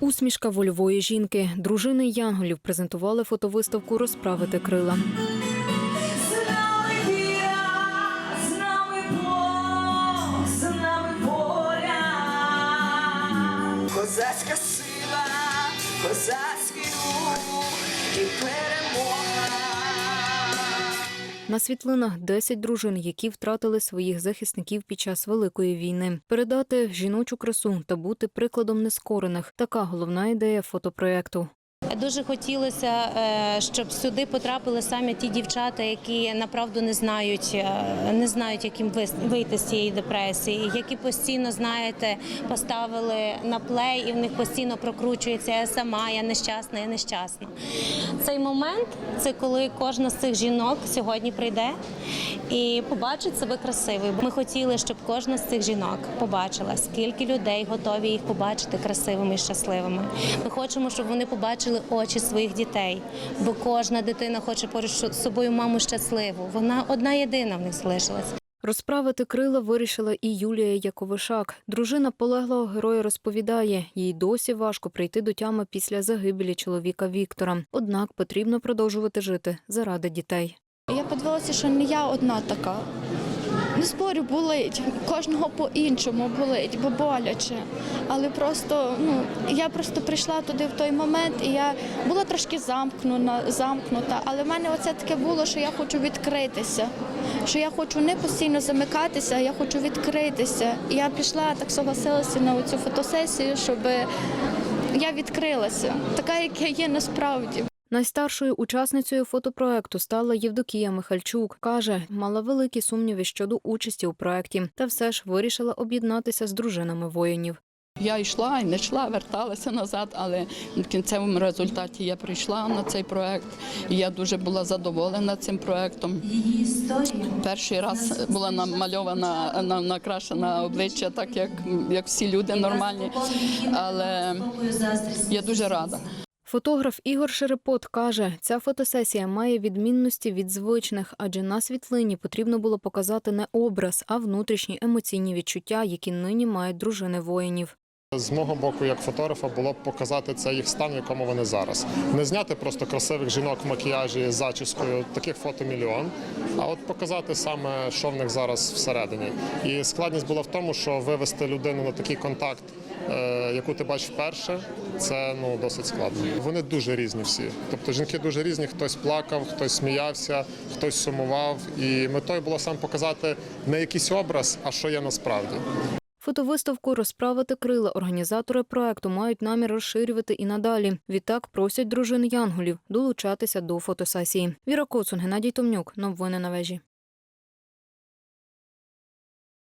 Усмішка вольової жінки. Дружини Янголів презентували фотовиставку Розправити крила. На світлинах 10 дружин, які втратили своїх захисників під час великої війни. Передати жіночу красу та бути прикладом нескорених. Така головна ідея фотопроекту. Дуже хотілося, е, щоб сюди потрапили саме ті дівчата, які направду не знають, е, не знають, як їм вийти з цієї депресії, які постійно, знаєте, поставили на плей, і в них постійно прокручується я сама, я нещасна, я нещасна. Цей момент це коли кожна з цих жінок сьогодні прийде і побачить себе красивою. Ми хотіли, щоб кожна з цих жінок побачила, скільки людей готові їх побачити красивими і щасливими. Ми хочемо, щоб вони побачили очі своїх дітей, бо кожна дитина хоче поруч з собою маму щасливу. Вона одна єдина в них залишилась. Розправити крила вирішила і Юлія Яковишак. Дружина полеглого героя розповідає, їй досі важко прийти до тями після загибелі чоловіка Віктора. Однак потрібно продовжувати жити заради дітей. Я подивилася, що не я одна така. Не спорю, болить. Кожного по-іншому болить, бо боляче. Але просто, ну, я просто прийшла туди в той момент, і я була трошки замкнена, замкнута. Але в мене оце таке було, що я хочу відкритися. Що я хочу не постійно замикатися, я хочу відкритися. І я пішла, так согласилася на цю фотосесію, щоб я відкрилася, така, як я є насправді. Найстаршою учасницею фотопроекту стала Євдокія Михальчук. Каже, мала великі сумніви щодо участі у проекті, та все ж вирішила об'єднатися з дружинами воїнів. Я йшла і не йшла, верталася назад, але в кінцевому результаті я прийшла на цей проект. І я дуже була задоволена цим проектом. Перший раз була намальована, на- накрашена обличчя, так як, як всі люди нормальні. Але я дуже рада. Фотограф Ігор Шерепот каже, ця фотосесія має відмінності від звичних, адже на світлині потрібно було показати не образ, а внутрішні емоційні відчуття, які нині мають дружини воїнів. З мого боку, як фотографа, було б показати це їх стан, в якому вони зараз. Не зняти просто красивих жінок в макіяжі з зачіскою, таких фото мільйон, а от показати саме, що в них зараз всередині. І складність була в тому, що вивести людину на такий контакт, яку ти бачиш вперше, це ну досить складно. Вони дуже різні всі. Тобто жінки дуже різні. Хтось плакав, хтось сміявся, хтось сумував. І метою було сам показати не якийсь образ, а що є насправді. Фотовиставку розправити крила організатори проекту мають намір розширювати і надалі. Відтак просять дружин Янголів долучатися до фотосесії. Віра Коцун, Геннадій Томнюк. Новини на вежі.